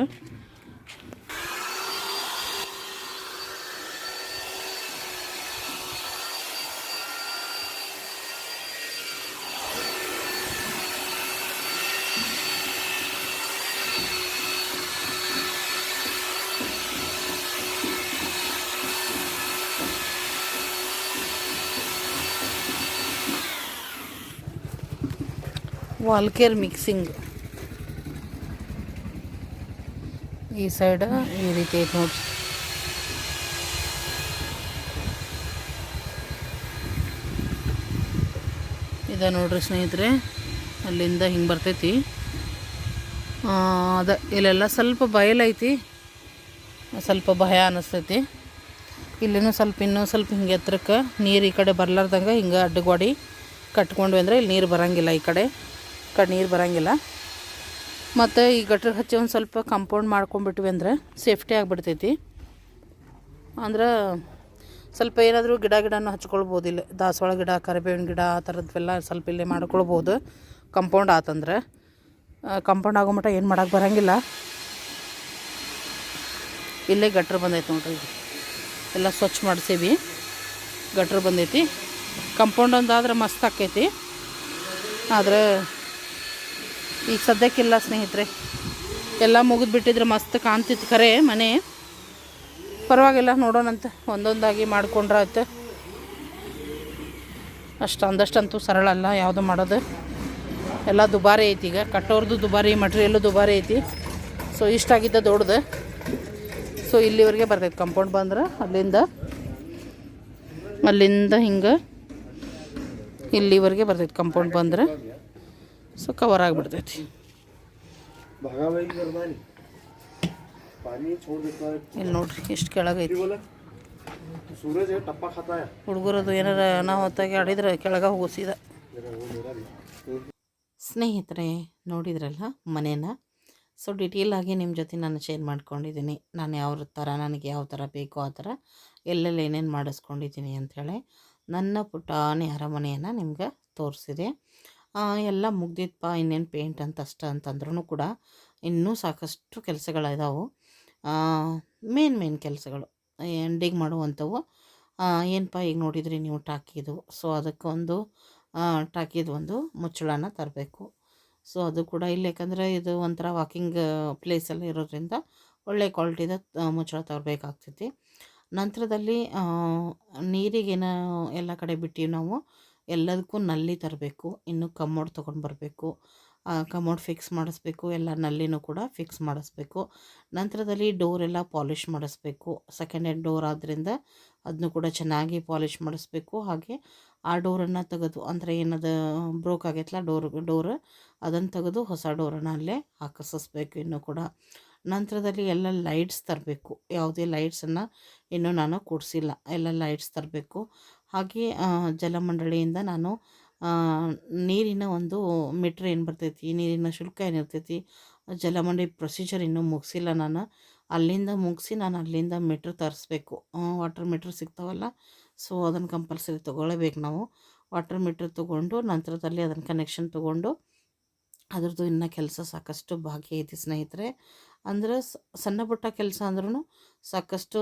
Wall care mixing. ಈ ಸೈಡ್ ಈ ರೀತಿ ಐತೆ ಇದೆ ನೋಡ್ರಿ ಸ್ನೇಹಿತರೆ, ಅಲ್ಲಿಂದ ಹಿಂಗೆ ಬರ್ತೈತಿ. ಅದ, ಇಲ್ಲೆಲ್ಲ ಸ್ವಲ್ಪ ಬಯಲೈತಿ ಸ್ವಲ್ಪ ಭಯ ಅನ್ನಿಸ್ತೈತಿ ಇಲ್ಲಿನೂ ಸ್ವಲ್ಪ ಇನ್ನೂ ಸ್ವಲ್ಪ ಹಿಂಗೆ ಎತ್ತರಕ್ಕೆ ನೀರು ಈ ಕಡೆ ಬರ್ಲಾರ್ದಂಗೆ ಹಿಂಗೆ ಅಡ್ಡಗೋಡಿ ಕಟ್ಕೊಂಡ್ವಿ ಅಂದರೆ ಇಲ್ಲಿ ನೀರು ಬರೋಂಗಿಲ್ಲ ಈ ಕಡೆ. ಕಡೆ ನೀರು ಬರೋಂಗಿಲ್ಲ. ಮತ್ತು ಈ ಗಟ್ರ ಹಚ್ಚಿ ಒಂದು ಸ್ವಲ್ಪ ಕಂಪೌಂಡ್ ಮಾಡ್ಕೊಂಡ್ಬಿಟ್ವಿ ಅಂದ್ರೆ ಸೇಫ್ಟಿ ಆಗಿಬಿಡ್ತೈತಿ. ಅಂದ್ರೆ ಸ್ವಲ್ಪ ಏನಾದರೂ ಗಿಡ ಗಿಡನೂ ಹಚ್ಕೊಳ್ಬೋದು ಇಲ್ಲಿ. ದಾಸವಾಳ ಗಿಡ, ಕರಿಬೇವಿನ ಗಿಡ, ಆ ಥರದ್ವೆಲ್ಲ ಸ್ವಲ್ಪ ಇಲ್ಲೇ ಮಾಡ್ಕೊಳ್ಬೋದು. ಕಂಪೌಂಡ್ ಆತಂದ್ರೆ. ಕಂಪೌಂಡ್ ಆಗೋ ಮಟ್ಟ ಏನು ಮಾಡೋಕೆ ಬರೋಂಗಿಲ್ಲ. ಇಲ್ಲೇ ಗಟ್ರ ಬಂದೈತೆ ನೋಡ್ರಿ ಎಲ್ಲ ಸ್ವಚ್ಛ ಮಾಡಿಸೀವಿ. ಗಟ್ರ ಬಂದೈತಿ. ಕಂಪೌಂಡ್ ಒಂದಾದ್ರೆ ಮಸ್ತ್ ಆಕೈತಿ ಆದರೆ ಈಗ ಸದ್ಯಕ್ಕಿಲ್ಲ ಸ್ನೇಹಿತರೆ, ಎಲ್ಲ ಮುಗಿದ್ಬಿಟ್ಟಿದ್ರೆ ಮಸ್ತ್ ಕಾಣ್ತಿತ್ತು ಖರೆ ಮನೆ. ಪರವಾಗಿಲ್ಲ, ನೋಡೋಣಂತ. ಒಂದೊಂದಾಗಿ ಮಾಡ್ಕೊಂಡ್ರೆ ಆಯ್ತು ಅಷ್ಟು ಅಂದಷ್ಟಂತೂ ಸರಳ ಅಲ್ಲ, ಯಾವುದು ಮಾಡೋದು. ಎಲ್ಲ ದುಬಾರಿ ಐತಿ ಈಗ. ಕಟ್ಟೋರ್ದು ದುಬಾರಿ, ಮಟ್ರಿಯಲ್ಲು ದುಬಾರಿ ಐತಿ. ಸೊ ಇಷ್ಟಾಗಿದ್ದ ದೊಡ್ಡದು. ಸೊ ಇಲ್ಲಿವರೆಗೆ ಬರ್ತೈತೆ ಕಂಪೌಂಡ್ ಬಂದ್ರೆ ಅಲ್ಲಿಂದ ಅಲ್ಲಿಂದ ಹಿಂಗೆ ಇಲ್ಲಿವರೆಗೆ ಬರ್ತೈತೆ ಕಂಪೌಂಡ್ ಬಂದ್ರೆ. ಸೊ ಕವರ್ ಆಗಿಬಿಡ್ತೈತಿ. ಇಲ್ಲಿ ನೋಡ್ರಿ, ಎಷ್ಟು ಕೆಳಗೈತಿ. ಹುಡುಗರದು ಏನಾರ ಅನಾಹುತಾಗಿ ಆಡಿದ್ರೆ ಕೆಳಗ ಹೋಗಿಸಿದ ಸ್ನೇಹಿತರೆ, ನೋಡಿದ್ರಲ್ಲ ಮನೇನ? ಸೊ ಡಿಟೇಲ್ ಆಗಿ ನಿಮ್ಮ ಜೊತೆ ನಾನು ಶೇರ್ ಮಾಡ್ಕೊಂಡಿದ್ದೀನಿ. ನಾನು ಯಾವ ಥರ ನನಗೆ ಯಾವ ಥರ ಬೇಕೋ ಆ ಥರ ಎಲ್ಲೆಲ್ಲಿ ಏನೇನು ಮಾಡಿಸ್ಕೊಂಡಿದ್ದೀನಿ ಅಂಥೇಳಿ ನನ್ನ ಪುಟಾನೆ ಅರಮನೆಯನ್ನು ನಿಮ್ಗೆ ತೋರಿಸಿದೆ. ಎಲ್ಲ ಮುಗ್ದಿತ್ತಪ್ಪ ಇನ್ನೇನು ಪೇಂಟ್ ಅಂತ ಅಷ್ಟ ಅಂತಂದ್ರೂ ಕೂಡ ಇನ್ನೂ ಸಾಕಷ್ಟು ಕೆಲಸಗಳಿದಾವೆ ಮೇನ್ ಮೇನ್ ಕೆಲಸಗಳು ಎಂಡಿಂಗ್ ಮಾಡುವಂಥವು. ಏನಪ್ಪ ಈಗ ನೋಡಿದ್ರಿ ನೀವು ಟಾಕಿದು ಸೊ ಅದಕ್ಕೊಂದು ಟಾಕಿದು ಒಂದು ಮುಚ್ಚಳನ ತರಬೇಕು. ಸೊ ಅದು ಕೂಡ ಇಲ್ಲಿ ಯಾಕಂದರೆ ಇದು ಒಂಥರ ವಾಕಿಂಗ್ ಪ್ಲೇಸಲ್ಲಿ ಇರೋದ್ರಿಂದ ಒಳ್ಳೆ ಕ್ವಾಲಿಟಿದ ಮುಚ್ಚಳ ತರಬೇಕಾಗ್ತೈತಿ. ನಂತರದಲ್ಲಿ ನೀರಿಗೇನು ಎಲ್ಲ ಕಡೆ ಬಿಟ್ಟಿವಿ ನಾವು ಎಲ್ಲದಕ್ಕೂ ನಲ್ಲಿ ತರಬೇಕು, ಇನ್ನು ಕಮೋಡ್ ತೊಗೊಂಡು ಬರಬೇಕು ಕಮೋಡ್ ಫಿಕ್ಸ್ ಮಾಡಿಸ್ಬೇಕು, ಎಲ್ಲ ನಲ್ಲಿನೂ ಕೂಡ ಫಿಕ್ಸ್ ಮಾಡಿಸ್ಬೇಕು. ನಂತರದಲ್ಲಿ ಡೋರ್ ಎಲ್ಲ ಪಾಲಿಷ್ ಮಾಡಿಸ್ಬೇಕು. ಸೆಕೆಂಡ್ ಹ್ಯಾಂಡ್ ಡೋರ್ ಆದ್ದರಿಂದ ಅದನ್ನು ಕೂಡ ಚೆನ್ನಾಗಿ ಪಾಲಿಷ್ ಮಾಡಿಸ್ಬೇಕು. ಹಾಗೆ ಆ ಡೋರನ್ನು ತೆಗೆದು, ಅಂದರೆ ಏನದು ಬ್ರೋಕ್ ಆಗೈತಲ್ಲ ಡೋರ್ ಡೋರ್ ಅದನ್ನು ತೆಗೆದು ಹೊಸ ಡೋರನ್ನು ಅಲ್ಲೇ ಹಾಕಿಸ್ಬೇಕು ಇನ್ನೂ ಕೂಡ. ನಂತರದಲ್ಲಿ ಎಲ್ಲ ಲೈಟ್ಸ್ ತರಬೇಕು. ಯಾವುದೇ ಲೈಟ್ಸನ್ನು ಇನ್ನೂ ನಾನು ಕೊಡಿಸಿಲ್ಲ. ಎಲ್ಲ ಲೈಟ್ಸ್ ತರಬೇಕು. ಹಾಗೆ ಜಲಮಂಡಳಿಯಿಂದ ನಾನು ನೀರಿನ ಒಂದು ಮೀಟ್ರ್ ಏನು ಬರ್ತೈತಿ, ನೀರಿನ ಶುಲ್ಕ ಏನಿರ್ತೈತಿ ಜಲಮಂಡಳಿ ಪ್ರೊಸೀಜರ್ ಇನ್ನೂ ಮುಗಿಸಿಲ್ಲ ನಾನು. ಅಲ್ಲಿಂದ ಮುಗಿಸಿ ನಾನು ಅಲ್ಲಿಂದ ಮೀಟ್ರ್ ತರಿಸ್ಬೇಕು. ವಾಟರ್ ಮೀಟ್ರ್ ಸಿಗ್ತಾವಲ್ಲ, ಸೊ ಅದನ್ನು ಕಂಪಲ್ಸರಿ ತೊಗೊಳ್ಳೇಬೇಕು ನಾವು. ವಾಟರ್ ಮೀಟ್ರ್ ತೊಗೊಂಡು ನಂತರದಲ್ಲಿ ಅದನ್ನು ಕನೆಕ್ಷನ್ ತೊಗೊಂಡು, ಅದ್ರದ್ದು ಇನ್ನೂ ಕೆಲಸ ಸಾಕಷ್ಟು ಬಾಕಿ ಐತಿ ಸ್ನೇಹಿತರೆ. ಅಂದ್ರೆ ಸಣ್ಣ ಪುಟ್ಟ ಕೆಲಸ ಅಂದ್ರೂ ಸಾಕಷ್ಟು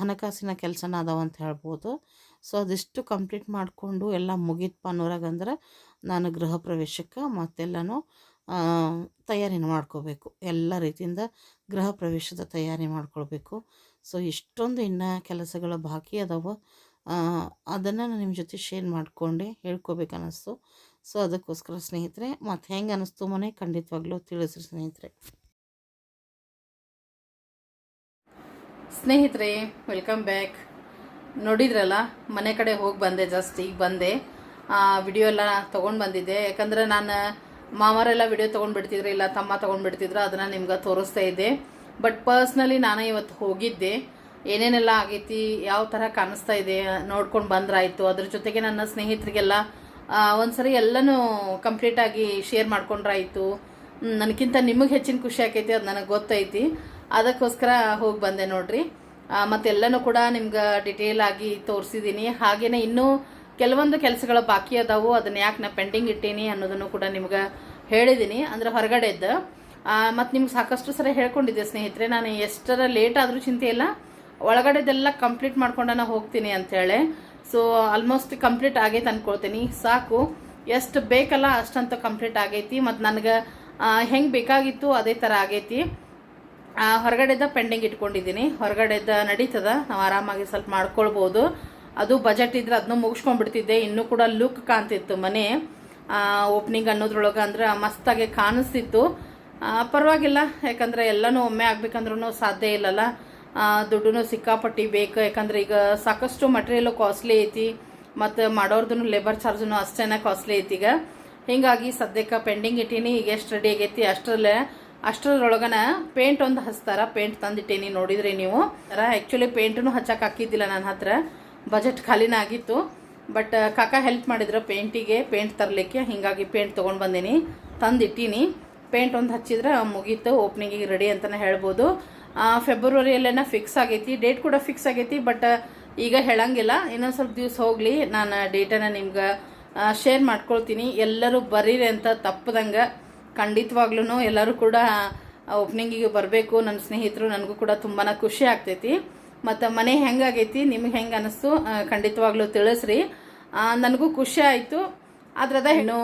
ಹಣಕಾಸಿನ ಕೆಲಸನ ಅದಾವ ಅಂತ ಹೇಳ್ಬೋದು. ಸೊ ಅದಿಷ್ಟು ಕಂಪ್ಲೀಟ್ ಮಾಡಿಕೊಂಡು ಎಲ್ಲ ಮುಗೀತಪ್ಪ ಅನ್ನೋರಾಗಂದ್ರೆ ನಾನು ಗೃಹ ಪ್ರವೇಶಕ್ಕೆ ಮತ್ತೆಲ್ಲನೂ ತಯಾರಿನ ಮಾಡ್ಕೋಬೇಕು. ಎಲ್ಲ ರೀತಿಯಿಂದ ಗೃಹ ಪ್ರವೇಶದ ತಯಾರಿ ಮಾಡ್ಕೊಳ್ಬೇಕು. ಸೊ ಇಷ್ಟೊಂದು ಇನ್ನೂ ಕೆಲಸಗಳು ಬಾಕಿ ಅದಾವ. ಅದನ್ನು ನಾನು ನಿಮ್ಮ ಜೊತೆ ಶೇರ್ ಮಾಡಿಕೊಂಡೆ ಹೇಳ್ಕೊಬೇಕು ಅನ್ನಿಸ್ತು ಸೊ ಅದಕ್ಕೋಸ್ಕರ ಸ್ನೇಹಿತರೆ ಮತ್ತು ಹೆಂಗೆ ಅನ್ನಿಸ್ತು ಮನೆ ಖಂಡಿತವಾಗ್ಲೂ ತಿಳಿಸ್ರಿ ಸ್ನೇಹಿತರೆ. ಸ್ನೇಹಿತರೆ ವೆಲ್ಕಮ್ ಬ್ಯಾಕ್ ನೋಡಿದ್ರಲ್ಲ, ಮನೆ ಕಡೆ ಹೋಗಿ ಬಂದೆ ಜಸ್ಟ್ ಈಗ ಬಂದೆ. ವಿಡಿಯೋ ಎಲ್ಲ ತೊಗೊಂಡು ಬಂದಿದ್ದೆ. ಯಾಕಂದ್ರೆ ನಾನು ಮಾಮರೆಲ್ಲ ವಿಡಿಯೋ ತೊಗೊಂಡ್ಬಿಡ್ತಿದ್ರು ಇಲ್ಲ ತಮ್ಮ ತೊಗೊಂಡ್ಬಿಡ್ತಿದ್ರು ಅದನ್ನು ನಿಮ್ಗೆ ತೋರಿಸ್ತಾ ಇದ್ದೆ. ಬಟ್ ಪರ್ಸ್ನಲಿ ನಾನು ಇವತ್ತು ಹೋಗಿದ್ದೆ. ಏನೇನೆಲ್ಲ ಆಗೈತಿ, ಯಾವ ಥರ ಕಾಣಿಸ್ತಾ ಇದೆ, ನೋಡ್ಕೊಂಡು ಬಂದ್ರಾಯಿತು. ಅದ್ರ ಜೊತೆಗೆ ನನ್ನ ಸ್ನೇಹಿತರಿಗೆಲ್ಲ ಒಂದ್ಸರಿ ಎಲ್ಲನೂ ಕಂಪ್ಲೀಟಾಗಿ ಶೇರ್ ಮಾಡ್ಕೊಂಡ್ರಾಯಿತು. ನನಗಿಂತ ನಿಮಗೆ ಹೆಚ್ಚಿನ ಖುಷಿ ಆಕೈತಿ, ಅದು ನನಗೆ ಗೊತ್ತೈತಿ. ಅದಕ್ಕೋಸ್ಕರ ಹೋಗಿ ಬಂದೆ ನೋಡ್ರಿ. ಮತ್ತೆಲ್ಲನೂ ಕೂಡ ನಿಮ್ಗೆ ಡಿಟೇಲ್ ಆಗಿ ತೋರಿಸಿದ್ದೀನಿ ಹಾಗೇನೆ ಇನ್ನೂ ಕೆಲವೊಂದು ಕೆಲಸಗಳು ಬಾಕಿ ಅದಾವು. ಅದನ್ನ ಯಾಕೆ ನಾ ಪೆಂಡಿಂಗ್ ಇಟ್ಟೀನಿ ಅನ್ನೋದನ್ನು ಕೂಡ ನಿಮ್ಗೆ ಹೇಳಿದ್ದೀನಿ ಅಂದ್ರೆ ಹೊರಗಡೆದ್ದು ಮತ್ತು ನಿಮ್ಗೆ ಸಾಕಷ್ಟು ಸಲ ಹೇಳ್ಕೊಂಡಿದ್ದೆ ಸ್ನೇಹಿತರೆ. ನಾನು ಎಷ್ಟರ ಲೇಟ್ ಆದರೂ ಚಿಂತೆ ಇಲ್ಲ. ಒಳಗಡೆದೆಲ್ಲ ಕಂಪ್ಲೀಟ್ ಮಾಡ್ಕೊಂಡು ನಾನು ಹೋಗ್ತೀನಿ ಅಂತೇಳಿ. ಸೊ ಆಲ್ಮೋಸ್ಟ್ ಕಂಪ್ಲೀಟ್ ಆಗೈತೆ ಅಂದ್ಕೊಳ್ತೀನಿ ಸಾಕು. ಎಷ್ಟು ಬೇಕಲ್ಲ ಅಷ್ಟಂತ ಕಂಪ್ಲೀಟ್ ಆಗೈತಿ. ಮತ್ತು ನನಗೆ ಹೆಂಗೆ ಬೇಕಾಗಿತ್ತು ಅದೇ ಥರ ಆಗೈತಿ. ಹೊರಗಡೆದ ಪೆಂಡಿಂಗ್ ಇಟ್ಕೊಂಡಿದ್ದೀನಿ. ಹೊರಗಡೆದ ನಡೀತದ. ನಾವು ಆರಾಮಾಗಿ ಸ್ವಲ್ಪ ಮಾಡ್ಕೊಳ್ಬೋದು. ಅದು ಬಜೆಟ್ ಇದ್ರೆ ಅದನ್ನು ಮುಗಿಸ್ಕೊಂಡ್ಬಿಡ್ತಿದ್ದೆ. ಇನ್ನೂ ಕೂಡ ಲುಕ್ ಕಾಣ್ತಿತ್ತು ಮನೆ. ಓಪನಿಂಗ್ ಅನ್ನೋದ್ರೊಳಗೆ ಅಂದ್ರೆ ಮಸ್ತಾಗಿ ಕಾಣಿಸ್ತಿತ್ತು. ಪರವಾಗಿಲ್ಲ. ಯಾಕಂದ್ರೆ ಎಲ್ಲನೂ ಒಮ್ಮೆ ಆಗ್ಬೇಕಂದ್ರೂ ಸಾಧ್ಯ ಇಲ್ಲಲ್ಲ. ದುಡ್ಡು ಸಿಕ್ಕಾಪಟ್ಟಿ ಬೇಕು. ಯಾಕಂದ್ರೆ ಈಗ ಸಾಕಷ್ಟು ಮಟೀರಿಯಲ್ ಕಾಸ್ಟ್ಲಿ ಐತಿ. ಮತ್ತು ಮಾಡೋರ್ದು ಲೇಬರ್ ಚಾರ್ಜನು ಅಷ್ಟೇನ ಕಾಸ್ಟ್ಲಿ ಐತಿ ಈಗ. ಹೀಗಾಗಿ ಸದ್ಯಕ್ಕೆ ಪೆಂಡಿಂಗ್ ಇಟ್ಟೀನಿ. ಈಗ ಎಷ್ಟು ರೆಡಿ ಆಗೈತಿ ಅಷ್ಟರಲ್ಲೇ. ಅಷ್ಟರೊಳಗನ ಪೇಂಟ್ ಒಂದು ಹಚ್ತಾರ ಪೇಂಟ್ ತಂದಿಟ್ಟೇನಿ ನೋಡಿದ್ರಿ ನೀವು. ಆ್ಯಕ್ಚುಲಿ ಪೇಂಟನ್ನು ಹಚ್ಚಕ್ಕೆ ಹಾಕಿದ್ದಿಲ್ಲ ನನ್ನ ಹತ್ರ. ಬಜೆಟ್ ಖಾಲಿನ ಆಗಿತ್ತು. ಬಟ್ ಕಾಕ ಹೆಲ್ಪ್ ಮಾಡಿದ್ರು ಪೇಂಟಿಗೆ ಪೇಂಟ್ ತರಲಿಕ್ಕೆ. ಹೀಗಾಗಿ ಪೇಂಟ್ ತೊಗೊಂಡು ಬಂದೀನಿ. ತಂದಿಟ್ಟೀನಿ. ಪೇಂಟ್ ಒಂದು ಹಚ್ಚಿದ್ರೆ ಮುಗೀತು ಓಪನಿಂಗಿಗೆ ರೆಡಿ ಅಂತಲೇ ಹೇಳ್ಬೋದು. ಫೆಬ್ರವರಿಯಲ್ಲೇನ ಫಿಕ್ಸ್ ಆಗೈತಿ. ಡೇಟ್ ಕೂಡ ಫಿಕ್ಸ್ ಆಗೈತಿ ಬಟ್ ಈಗ ಹೇಳಂಗಿಲ್ಲ. ಇನ್ನೊಂದು ಸ್ವಲ್ಪ ದಿವಸ ಹೋಗಲಿ. ನಾನು ಡೇಟನ್ನು ನಿಮ್ಗೆ ಶೇರ್ ಮಾಡ್ಕೊಳ್ತೀನಿ. ಎಲ್ಲರೂ ಬರೀರಿ ಅಂತ ತಪ್ಪದಂಗೆ. ಖಂಡಿತವಾಗ್ಲೂ ಎಲ್ಲರೂ ಕೂಡ ಓಪನಿಂಗಿಗೆ ಬರಬೇಕು. ನನ್ನ ಸ್ನೇಹಿತರು ನನಗೂ ಕೂಡ ತುಂಬಾ ಖುಷಿ ಆಗ್ತೈತಿ. ಮತ್ತು ಮನೆ ಹೆಂಗಾಗೈತಿ? ನಿಮ್ಗೆ ಹೆಂಗೆ ಅನ್ನಿಸ್ತು ಖಂಡಿತವಾಗ್ಲೂ ತಿಳಿಸ್ರಿ. ನನಗೂ ಖುಷಿ ಆಯಿತು. ಅದ್ರದ ಹೆಣ್ಣು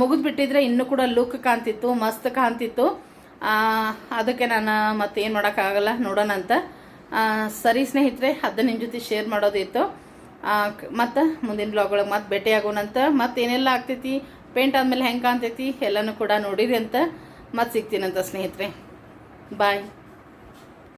ಮುಗಿದು ಬಿಟ್ಟಿದ್ರೆ ಇನ್ನೂ ಕೂಡ ಲುಕ್ ಕಾಣ್ತಿತ್ತು, ಮಸ್ತ್ ಕಾಣ್ತಿತ್ತು. ಅದಕ್ಕೆ ನಾನು ಮತ್ತೇನು ಮಾಡೋಕ್ಕಾಗಲ್ಲ ನೋಡೋಣ ಅಂತ. ಸರಿ ಸ್ನೇಹಿತರೆ ಅದನ್ನ ನಿಮ್ಮ ಜೊತೆ ಶೇರ್ ಮಾಡೋದಿತ್ತು. ಮತ್ತು ಮುಂದಿನ ಬ್ಲಾಗ್ ಒಳಗೆ ಮತ್ತೆ ಭೇಟಿ ಆಗೋಣಂತ ಮತ್ತೆ ಏನೆಲ್ಲ ಆಗ್ತೈತಿ? ಪೇಂಟ್ ಆದಮೇಲೆ ಹೆಂಗೆ ಕಾಣ್ತೈತಿ ಎಲ್ಲನೂ ಕೂಡ ನೋಡಿರಿ ಅಂತ ಮತ್ತೆ ಸಿಗ್ತೀನಂತ ಸ್ನೇಹಿತರೆ. ಬಾಯ್